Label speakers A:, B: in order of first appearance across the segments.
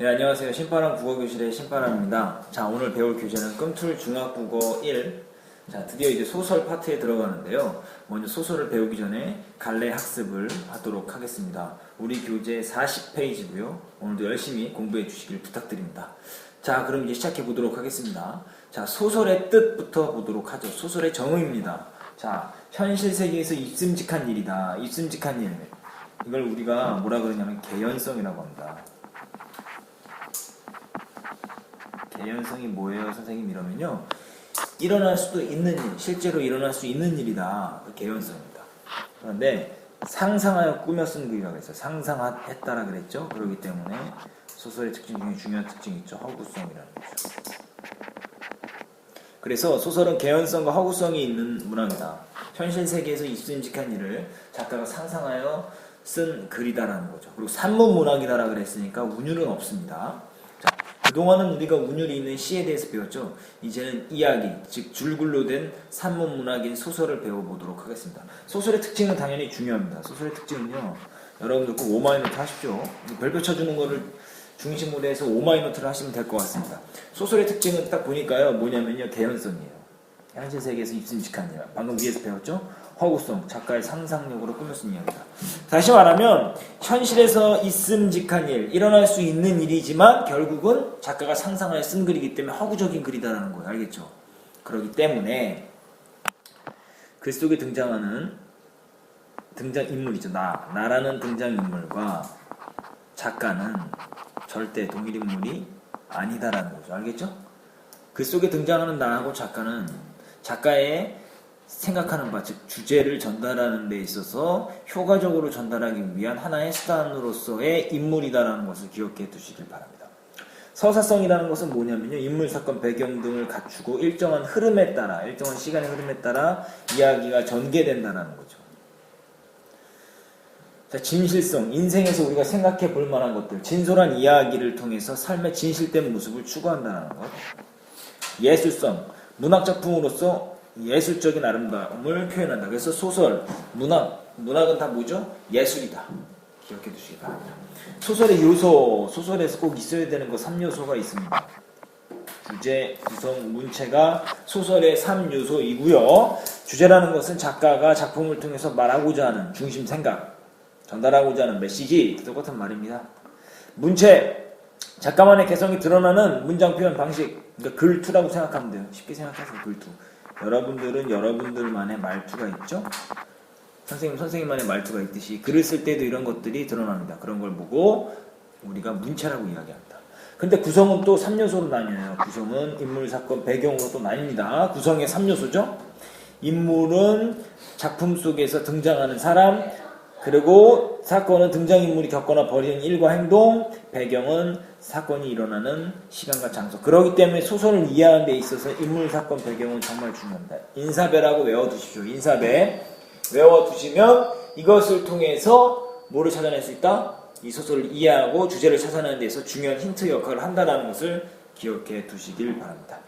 A: 네, 안녕하세요. 신바람 국어교실의 신바람입니다. 자, 오늘 배울 교재는 끔툴 중학국어 1. 자, 드디어 이제 소설 파트에 들어가는데요. 먼저 소설을 배우기 전에 갈래 학습을 하도록 하겠습니다. 우리 교재 40페이지고요. 오늘도 열심히 공부해 주시길 부탁드립니다. 자, 그럼 이제 시작해 보도록 하겠습니다. 자, 소설의 뜻부터 보도록 하죠. 소설의 정의입니다. 자, 현실 세계에서 입슴직한 일이다. 입슴직한 일. 이걸 우리가 뭐라 그러냐면 개연성이라고 합니다. 개연성이 뭐예요, 선생님? 이러면요. 일어날 수도 있는 일, 실제로 일어날 수 있는 일이다. 그 개연성입니다. 그런데 상상하여 꾸며 쓴 글이라고 했어요. 상상했다라 그랬죠. 그렇기 때문에 소설의 특징 중에 중요한 특징이 있죠. 허구성이라는 거죠. 그래서 소설은 개연성과 허구성이 있는 문학이다. 현실 세계에서 입순직한 일을 작가가 상상하여 쓴 글이다라는 거죠. 그리고 산문 문학이다라 그랬으니까 운율은 없습니다. 자, 그동안은 우리가 운율이 있는 시에 대해서 배웠죠. 이제는 이야기, 즉 줄글로 된 산문 문학인 소설을 배워보도록 하겠습니다. 소설의 특징은 당연히 중요합니다. 소설의 특징은요. 여러분들 꼭 오마이노트 하십시오. 별표 쳐주는 거를 중심으로 해서 오마이노트를 하시면 될 것 같습니다. 소설의 특징은 딱 보니까요. 뭐냐면요. 개연성이에요. 현실 세계에서 입순직한 일. 방금 위에서 배웠죠? 허구성, 작가의 상상력으로 꾸며 쓴 이야기다. 다시 말하면 현실에서 있음직한 일, 일어날 수 있는 일이지만 결국은 작가가 상상하여 쓴 글이기 때문에 허구적인 글이다라는 거예요. 알겠죠? 그렇기 때문에 글 속에 등장하는 등장 인물이죠. 나, 나라는 등장 인물과 작가는 절대 동일 인물이 아니다라는 거죠. 알겠죠? 글 속에 등장하는 나하고 작가는 작가의 생각하는 바, 즉 주제를 전달하는 데 있어서 효과적으로 전달하기 위한 하나의 수단으로서의 인물이다라는 것을 기억해 두시길 바랍니다. 서사성이라는 것은 뭐냐면요. 인물, 사건, 배경 등을 갖추고 일정한 흐름에 따라, 일정한 시간의 흐름에 따라 이야기가 전개된다는 거죠. 자, 진실성, 인생에서 우리가 생각해 볼 만한 것들, 진솔한 이야기를 통해서 삶의 진실된 모습을 추구한다는 것. 예술성, 문학 작품으로서 예술적인 아름다움을 표현한다. 그래서 소설, 문학, 문학은 다 뭐죠? 예술이다. 기억해 두시기 바랍니다. 소설의 요소, 소설에서 꼭 있어야 되는 거 3요소가 있습니다. 주제, 구성, 문체가 소설의 3요소이고요. 주제라는 것은 작가가 작품을 통해서 말하고자 하는 중심 생각, 전달하고자 하는 메시지, 똑같은 말입니다. 문체, 작가만의 개성이 드러나는 문장 표현 방식, 그러니까 글투라고 생각하면 돼요. 쉽게 생각하세요, 글투. 여러분들은 여러분들만의 말투가 있죠? 선생님, 선생님만의 말투가 있듯이 글을 쓸 때도 이런 것들이 드러납니다. 그런 걸 보고 우리가 문체라고 이야기합니다. 근데 구성은 또 3요소로 나뉘어요. 구성은 인물, 사건, 배경으로 또 나뉩니다. 구성의 3요소죠? 인물은 작품 속에서 등장하는 사람, 그리고 사건은 등장인물이 겪거나 벌이는 일과 행동, 배경은 사건이 일어나는 시간과 장소. 그렇기 때문에 소설을 이해하는 데 있어서 인물, 사건, 배경은 정말 중요합니다. 인사배라고 외워두십시오. 인사배. 외워두시면 이것을 통해서 뭐를 찾아낼 수 있다? 이 소설을 이해하고 주제를 찾아내는 데서 중요한 힌트 역할을 한다는 것을 기억해 두시길 바랍니다.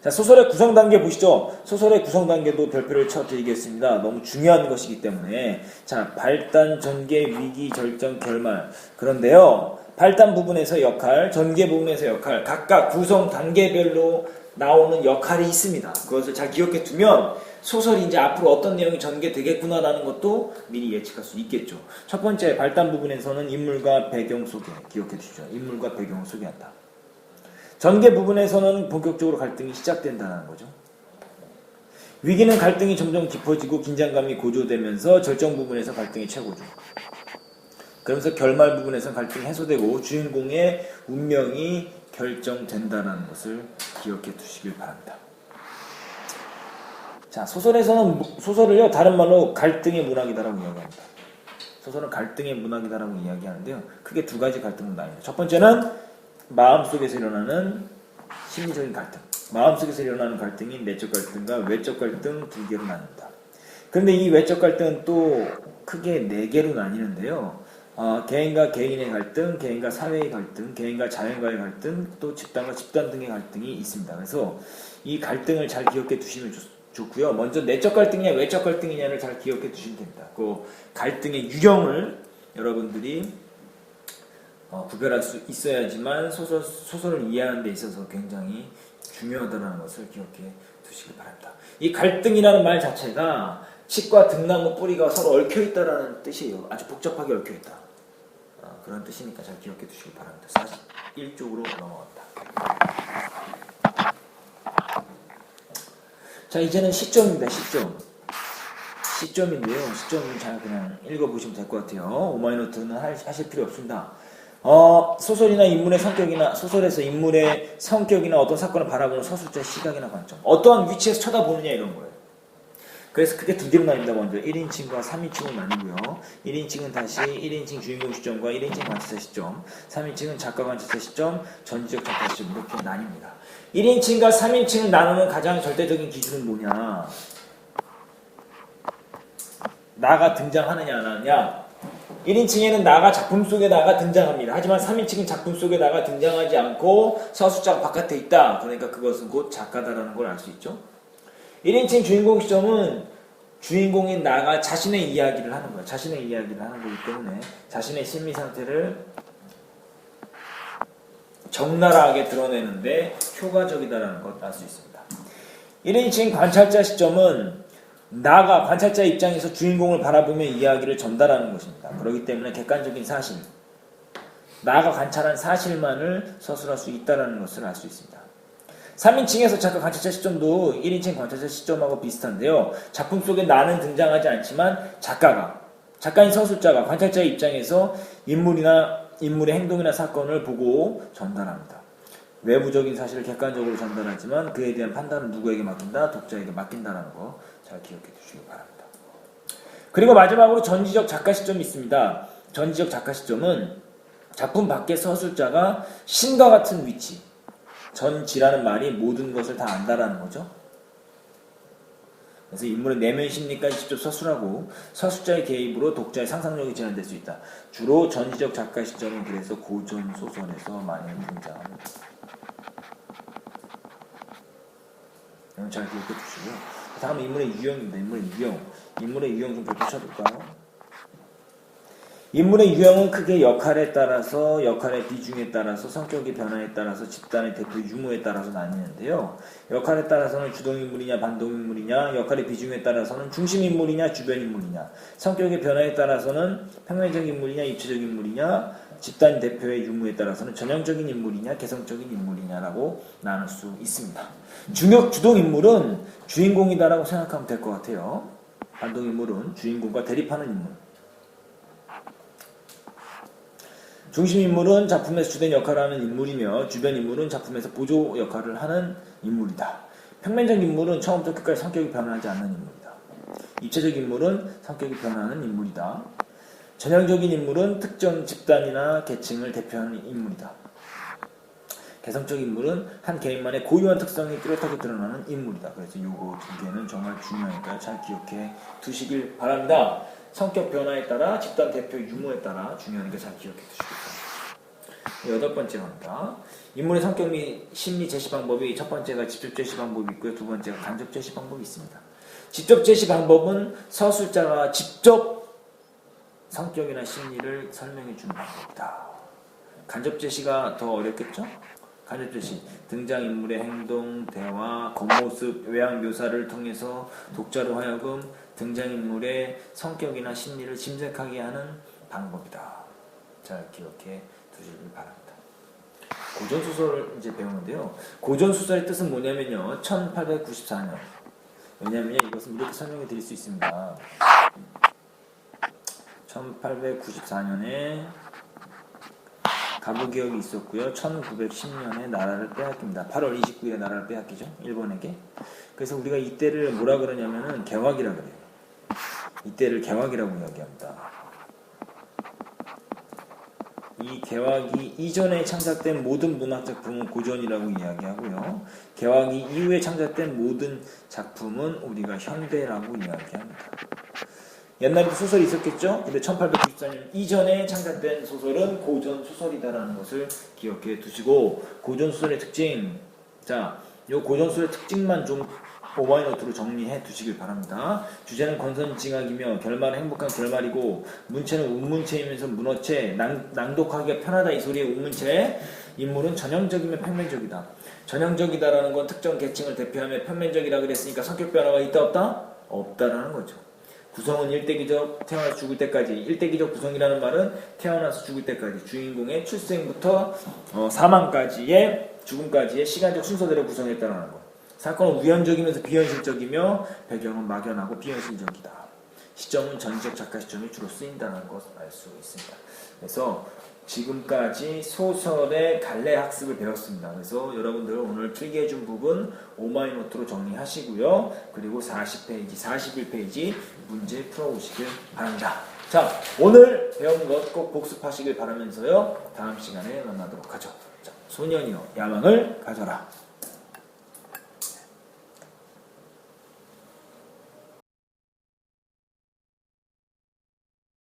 A: 자, 소설의 구성 단계 보시죠. 소설의 구성 단계도 별표를 쳐 드리겠습니다. 너무 중요한 것이기 때문에. 자, 발단, 전개, 위기, 절정, 결말. 그런데요, 발단 부분에서 역할, 전개 부분에서 역할, 각각 구성 단계별로 나오는 역할이 있습니다. 그것을 잘 기억해 두면 소설이 이제 앞으로 어떤 내용이 전개되겠구나라는 것도 미리 예측할 수 있겠죠. 첫 번째, 발단 부분에서는 인물과 배경 소개. 기억해 주시죠. 인물과 배경을 소개한다. 전개 부분에서는 본격적으로 갈등이 시작된다는 거죠. 위기는 갈등이 점점 깊어지고 긴장감이 고조되면서 절정 부분에서 갈등이 최고죠. 그러면서 결말 부분에서 갈등이 해소되고 주인공의 운명이 결정된다는 것을 기억해 두시길 바랍니다. 자, 소설에서는 소설을요 다른 말로 갈등의 문학이다라고 이야기합니다. 소설은 갈등의 문학이다라고 이야기하는데요. 크게 두 가지 갈등은 나뉩니다. 첫 번째는 마음속에서 일어나는 심리적인 갈등. 마음속에서 일어나는 갈등이 내적 갈등과 외적 갈등 두 개로 나뉩니다. 그런데 이 외적 갈등은 또 크게 네 개로 나뉘는데요. 어, 개인과 개인의 갈등, 개인과 사회의 갈등, 개인과 자연과의 갈등, 또 집단과 집단 등의 갈등이 있습니다. 그래서 이 갈등을 잘 기억해 두시면 좋, 좋고요. 먼저 내적 갈등이냐 외적 갈등이냐를 잘 기억해 두시면 됩니다. 그 갈등의 유형을 여러분들이 어, 구별할 수 있어야지만 소설, 소설을 이해하는 데 있어서 굉장히 중요하다는 것을 기억해 두시기 바랍니다. 이 갈등이라는 말 자체가 칡과 등나무 뿌리가 서로 얽혀 있다라는 뜻이에요. 아주 복잡하게 얽혀 있다. 어, 그런 뜻이니까 잘 기억해 두시기 바랍니다. 41쪽으로 넘어갑니다. 자, 이제는 시점입니다. 시점. 시점인데요. 시점은 잘 그냥 읽어보시면 될 것 같아요. 오마이노트는 하실 필요 없습니다. 어, 소설이나 인물의 성격이나 소설에서 인물의 성격이나 어떤 사건을 바라보는 서술자의 시각이나 관점. 어떠한 위치에서 쳐다보느냐 이런 거예요. 그래서 크게 두 개로 나뉩니다. 먼저 1인칭과 3인칭으로 나뉘고요. 1인칭은 다시 1인칭 주인공 시점과 1인칭 관찰자 시점, 3인칭은 작가 관찰자 시점, 전지적 작가 시점 이렇게 나뉩니다. 1인칭과 3인칭을 나누는 가장 절대적인 기준은 뭐냐? 나가 등장하느냐 안 하느냐? 1인칭에는 나가 작품 속에 나가 등장합니다. 하지만 3인칭은 작품 속에 나가 등장하지 않고 서술자가 바깥에 있다. 그러니까 그것은 곧 작가다라는 걸 알 수 있죠. 1인칭 주인공 시점은 주인공인 나가 자신의 이야기를 하는 거예요. 자신의 이야기를 하는 거기 때문에 자신의 심리 상태를 적나라하게 드러내는데 효과적이다라는 걸알수 있습니다. 1인칭 관찰자 시점은 나가 관찰자 입장에서 주인공을 바라보며 이야기를 전달하는 것입니다. 그렇기 때문에 객관적인 사실, 나가 관찰한 사실만을 서술할 수 있다는 것을 알 수 있습니다. 3인칭에서 작가 관찰자 시점도 1인칭 관찰자 시점하고 비슷한데요. 작품 속에 나는 등장하지 않지만 작가가, 작가인 서술자가 관찰자의 입장에서 인물이나 인물의 행동이나 사건을 보고 전달합니다. 외부적인 사실을 객관적으로 전달하지만 그에 대한 판단은 누구에게 맡긴다? 독자에게 맡긴다라는 거 잘 기억해 두시기 바랍니다. 그리고 마지막으로 전지적 작가 시점이 있습니다. 전지적 작가 시점은 작품 밖의 서술자가 신과 같은 위치, 전지라는 말이 모든 것을 다 안다라는 거죠. 그래서 인물의 내면 심리까지 직접 서술하고 서술자의 개입으로 독자의 상상력이 제한될 수 있다. 주로 전지적 작가 시점은 그래서 고전 소설에서 많이 등장합니다. 여러분 잘 기억해 주시고요. 다음 인물의 유형입니다. 인물의 유형. 인물의 유형 좀 펼쳐볼까요? 인물의 유형은 크게 역할에 따라서 역할의 비중에 따라서 성격의 변화에 따라서 집단의 대표 유무에 따라서 나뉘는데요. 역할에 따라서는 주동 인물이냐 반동 인물이냐 역할의 비중에 따라서는 중심 인물이냐 주변 인물이냐 성격의 변화에 따라서는 평면적 인물이냐 입체적 인물이냐 집단 대표의 유무에 따라서는 전형적인 인물이냐 개성적인 인물이냐라고 나눌 수 있습니다. 중역 주동 인물은 주인공이다라고 생각하면 될 것 같아요. 반동 인물은 주인공과 대립하는 인물. 중심 인물은 작품에서 주된 역할을 하는 인물이며 주변 인물은 작품에서 보조 역할을 하는 인물이다. 평면적 인물은 처음부터 끝까지 성격이 변하지 않는 인물이다. 입체적 인물은 성격이 변하는 인물이다. 전형적인 인물은 특정 집단이나 계층을 대표하는 인물이다. 개성적 인물은 한 개인만의 고유한 특성이 뚜렷하게 드러나는 인물이다. 그래서 요거 두 개는 정말 중요하니까 잘 기억해 두시길 바랍니다. 성격 변화에 따라 집단 대표 유무에 따라 중요하니까 잘 기억해 바랍니다. 여덟 번째 갑니다. 인물의 성격 및 심리 제시 방법이 첫 번째가 직접 제시 방법이 있고요. 두 번째가 간접 제시 방법이 있습니다. 직접 제시 방법은 서술자가 직접 성격이나 심리를 설명해 주는 방법이다. 간접 제시가 더 어렵겠죠? 제시 등장인물의 행동, 대화, 겉모습, 외양 묘사를 통해서 독자로 하여금 등장인물의 성격이나 심리를 짐작하게 하는 방법이다. 잘 기억해 두시길 바랍니다. 고전 소설을 이제 배우는데요. 고전 소설의 뜻은 뭐냐면요. 1894년. 왜냐면요. 이것은 이렇게 설명해 드릴 수 있습니다. 1894년에 가부기역이 있었고요. 1910년에 나라를 빼앗깁니다. 8월 29일에 나라를 빼앗기죠. 일본에게. 그래서 우리가 이때를 뭐라 그러냐면은 개화기라 그래요. 이때를 개화기라고 이야기합니다. 이 개화기 이전에 창작된 모든 문학 작품은 고전이라고 이야기하고요. 개화기 이후에 창작된 모든 작품은 우리가 현대라고 이야기합니다. 옛날에도 소설이 있었겠죠? 근데 1894년 이전에 창작된 소설은 고전 소설이다라는 것을 기억해 두시고 고전 소설의 특징 자, 요 고전 소설의 특징만 좀 오마이노트로 정리해 두시길 바랍니다. 주제는 권선징악이며 결말은 행복한 결말이고 문체는 운문체이면서 문어체 낭, 낭독하기가 편하다 이 소리의 운문체 인물은 전형적이며 평면적이다. 전형적이다라는 건 특정 계층을 대표하며 평면적이라 그랬으니까 성격 변화가 있다 없다? 없다라는 거죠. 구성은 일대기적 태어나서 죽을 때까지 일대기적 구성이라는 말은 태어나서 죽을 때까지 주인공의 출생부터 어, 사망까지의 죽음까지의 시간적 순서대로 구성했다는 거. 사건은 우연적이면서 비현실적이며 배경은 막연하고 비현실적이다. 시점은 전적 작가 시점이 주로 쓰인다는 것을 알 수 있습니다. 그래서 지금까지 소설의 갈래 학습을 배웠습니다. 그래서 여러분들 오늘 필기해준 부분 오마이노트로 정리하시고요. 그리고 40페이지, 41페이지 문제 풀어오시길 바랍니다. 자, 오늘 배운 것 꼭 복습하시길 바라면서요. 다음 시간에 만나도록 하죠. 자, 소년이여 야망을 가져라.